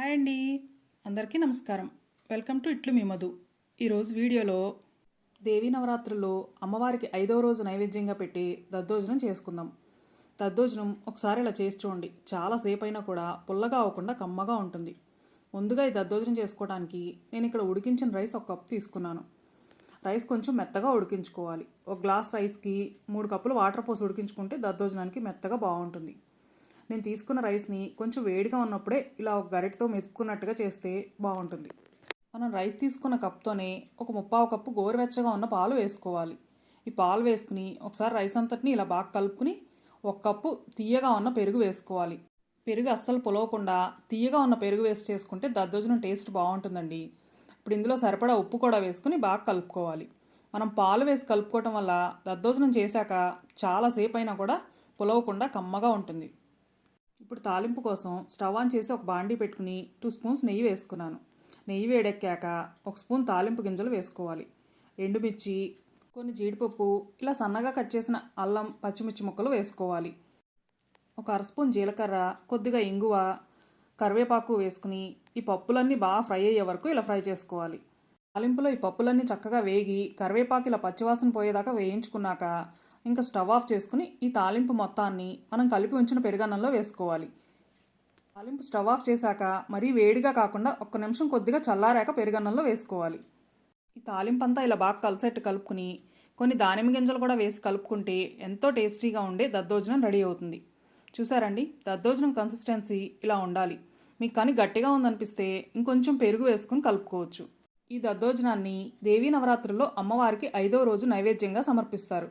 Hi అండి. అందరికీ నమస్కారం. వెల్కమ్ టు ఇట్లు మీ మధు. ఈరోజు వీడియోలో దేవీ నవరాత్రుల్లో అమ్మవారికి ఐదవ రోజు నైవేద్యంగా పెట్టి దద్దోజనం చేసుకుందాం. దద్దోజనం ఒకసారి ఇలా చేసి చూడండి. చాలాసేపు అయినా కూడా పుల్లగా అవ్వకుండా కమ్మగా ఉంటుంది. ముందుగా ఈ దద్దోజనం చేసుకోవడానికి నేను ఇక్కడ ఉడికించిన రైస్ ఒక కప్ తీసుకున్నాను. రైస్ కొంచెం మెత్తగా ఉడికించుకోవాలి. ఒక గ్లాస్ రైస్కి మూడు కప్పులు వాటర్ పోసి ఉడికించుకుంటే దద్దోజనానికి మెత్తగా బాగుంటుంది. నేను తీసుకున్న రైస్ని కొంచెం వేడిగా ఉన్నప్పుడే ఇలా ఒక గరిటతో మెతుక్కున్నట్టుగా చేస్తే బాగుంటుంది. మనం రైస్ తీసుకున్న కప్తోనే ఒక ముప్పావు కప్పు గోరువెచ్చగా ఉన్న పాలు వేసుకోవాలి. ఈ పాలు వేసుకుని ఒకసారి రైస్ అంతటిని ఇలా బాగా కలుపుకుని ఒక కప్పు తీయగా ఉన్న పెరుగు వేసుకోవాలి. పెరుగు అస్సలు పొలవకుండా తీయగా ఉన్న పెరుగు వేసి చేసుకుంటే దద్దోజనం టేస్ట్ బాగుంటుందండి. ఇప్పుడు ఇందులో సరిపడా ఉప్పు కూడా వేసుకుని బాగా కలుపుకోవాలి. మనం పాలు వేసి కలుపుకోవటం వల్ల దద్దోజనం చేశాక చాలాసేపు అయినా కూడా పులవకుండా కమ్మగా ఉంటుంది. ఇప్పుడు తాలింపు కోసం స్టవ్ ఆన్ చేసి ఒక బాండీ పెట్టుకుని టూ స్పూన్స్ నెయ్యి వేసుకున్నాను. నెయ్యి వేడెక్కాక ఒక స్పూన్ తాలింపు గింజలు వేసుకోవాలి. ఎండుమిర్చి కొన్ని జీడిపప్పు ఇలా సన్నగా కట్ చేసిన అల్లం పచ్చిమిర్చి ముక్కలు వేసుకోవాలి. ఒక అర స్పూన్ జీలకర్ర కొద్దిగా ఇంగువ కరివేపాకు వేసుకుని ఈ పప్పులన్నీ బాగా ఫ్రై అయ్యే వరకు ఇలా ఫ్రై చేసుకోవాలి. తాలింపులో ఈ పప్పులన్నీ చక్కగా వేగి కరివేపాకు ఇలా పచ్చివాసన పోయేదాకా వేయించుకున్నాక ఇంకా స్టవ్ ఆఫ్ చేసుకుని ఈ తాలింపు మొత్తాన్ని మనం కలిపి ఉంచిన పెరుగన్నంలో వేసుకోవాలి. తాలింపు స్టవ్ ఆఫ్ చేశాక మరీ వేడిగా కాకుండా ఒక్క నిమిషం కొద్దిగా చల్లారాక పెరుగన్నంలో వేసుకోవాలి. ఈ తాలింపు అంతా ఇలా బాగా కలిసేట్టు కలుపుకుని కొన్ని దానిమ్మ గింజలు కూడా వేసి కలుపుకుంటే ఎంతో టేస్టీగా ఉండే దద్దోజనం రెడీ అవుతుంది. చూసారండి? దద్దోజనం కన్సిస్టెన్సీ ఇలా ఉండాలి. మీకు కానీ గట్టిగా ఉందనిపిస్తే ఇంకొంచెం పెరుగు వేసుకుని కలుపుకోవచ్చు. ఈ దద్దోజనాన్ని దేవీ నవరాత్రుల్లో అమ్మవారికి ఐదో రోజు నైవేద్యంగా సమర్పిస్తారు.